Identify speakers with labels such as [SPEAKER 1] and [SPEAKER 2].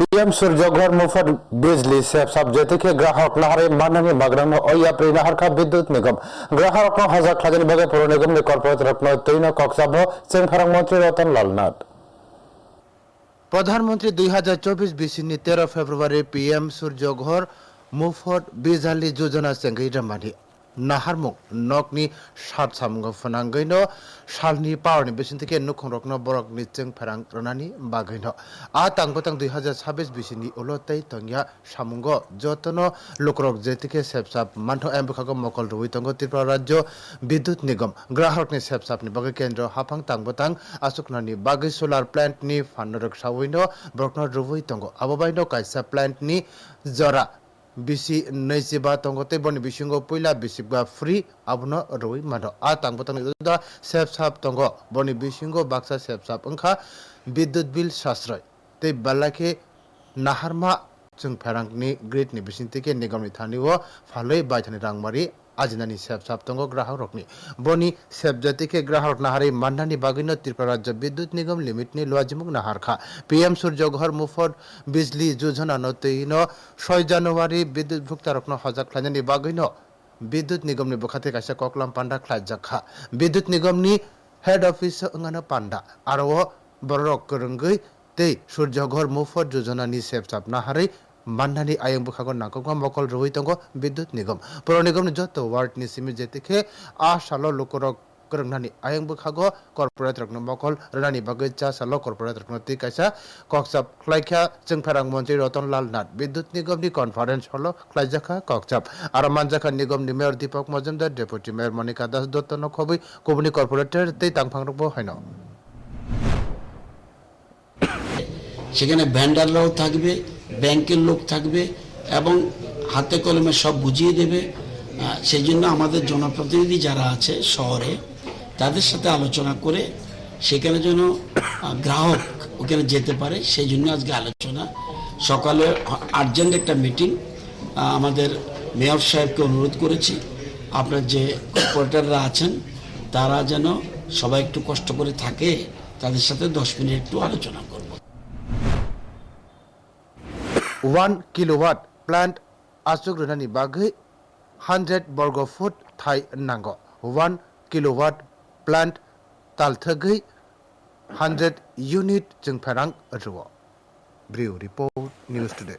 [SPEAKER 1] PM Surya Ghar मुफ्त बिजली से सब्जेक्ट के ग्राहक नाहरे माननी मग्रम ओया प्री नाहर का विद्युत निगम ग्राहक न हजार खाजन बगे पौर निगम ने कॉर्पोरेट रत्न तैन कक्साब चेंगफारंग मंत्री रतन लाल नाथ
[SPEAKER 2] প্রধানমন্ত্রী দুই হাজার চব্বিশ বিশিনি তেরো ফেব্রুয়ারি পিএম সূর্যঘর মুফত বিজালি যোজনা চেঙ্গै রামানি 나하르목 녹니 샤참고 푸낭거이노 살니 파워니 베신티케 누콩 록노 보럭니 쩨ng 페랑 그러나니 마거이노 아 땅고땅 2026 비신니 올로테이 덩야 샤문고 যতনো লোকরক জেতিকে সেপসাপ মান্থ এমবখাগো মকল রুই তঙ্গ ত্রিপুরা রাজ্য বিদ্যুৎ নিগম গ্রাহকনি সেপসাপনি বাগে কেন্দ্র হাফাং তাংবতাং আসুকনানি বাগে সোলার প্ল্যান্টনি ফান্নরক সাউইনো ব্রকনো রুই তঙ্গ আববাইনো কাইসা প্ল্যান্টনি জরা बिसी नैजेबा तंगते बनि बिसिङ पहिला बिसि फ्री अबन रोई मड आ तंग बतन दा सेफ साप तंग बनि बिसिङ बक्सा सेफ साप अंखा विद्युत बिल शास्त्र ते बल्लाखे नहरमा चुङ फेरांगनि ग्रेट नि बिसिन के निगमनि थानि व फालै बाइथनि रांगमारी আজিনানি সেব সাপ্তঙ্গ গ্রাহক রকনি বনি সেব জাতিকে গ্রাহক સેબ જતીકે ગ્રાહક ত্রিপুরা রাজ্য বিদ্যুৎ নিগম રાજ્ય নি નિગમ લિમિટની લોજમુગ નાહારખા সূর্য ঘর মুফত বিজলি যোজনা নতইন ছয় জানুয়ারি বিদ্যুৎ ভুক্তা ভুক্তারকন হজাক খ্লাইনি বাগইন বিদ্যুৎ নিগমনি বখাতে কাছে ককলাম পান্ডা খ্লাইজাখা বিদ্যুৎ নিগমনি হেড অফিস অঙ্গানো পান্ডা। আর ও বড় রক করঙ্গই তেই সূর্যঘর মুফত যোজনানি সেব সাপ হারে 만난이 아영북하고 낙공과 먹을 রোহিত বিদ্যুৎ নিগম। পৌর নিগম যত ওয়ার্ড নি সিমি যেতেখে আ সাল লোকর করংনানি আয়ংবুক হাগো কর্পোরেট রকন মকল রানি বাগিচা, সালো কর্পোরেট রকন তি কাইসা কক্সাপ খ্লাইখা চিংফারাং মন্ত্রী রতনলাল নাথ। বিদ্যুৎ নিগম নি কনফারেন্স হলো খ্লাইজাখা কক্সাপ আর মানজাখা নিগম নি mayor Deepak Majumdar, deputy mayor Monika Das Dutta নখবি কবুনি কর্পোরেটর তে তাংফাং রকবো হয়ন।
[SPEAKER 3] সেখানে ভ্যান্ডাররাও থাকবে ব্যাংকের লোক থাকবে এবং হাতে কলমে সব বুঝিয়ে দেবে। সেই জন্য আমাদের জনপ্রতিনিধি যারা আছে শহরে, তাদের সাথে আলোচনা করে সেখানে যেন গ্রাহক ওখানে যেতে পারে, সেই জন্য আজকে আলোচনা। সকালে আর্জেন্ট একটা মিটিং আমাদের মেয়র সাহেবকে অনুরোধ করেছি। আপনার যে কর্পোরেটররা আছেন, তারা যেন সবাই একটু কষ্ট করে থাকে, তাদের সাথে দশ মিনিট একটু আলোচনা করব।
[SPEAKER 2] वन किलोवाट प्लांट आसुग्रोनि बागै हंड्रेड वर्ग फुट थाई नांगो वन किलोवाट प्लांट तालथगै हंड्रेड यूनिट जिंफेरंग रुओ ब्रिउ रिपोर्ट न्यूज़ टुडे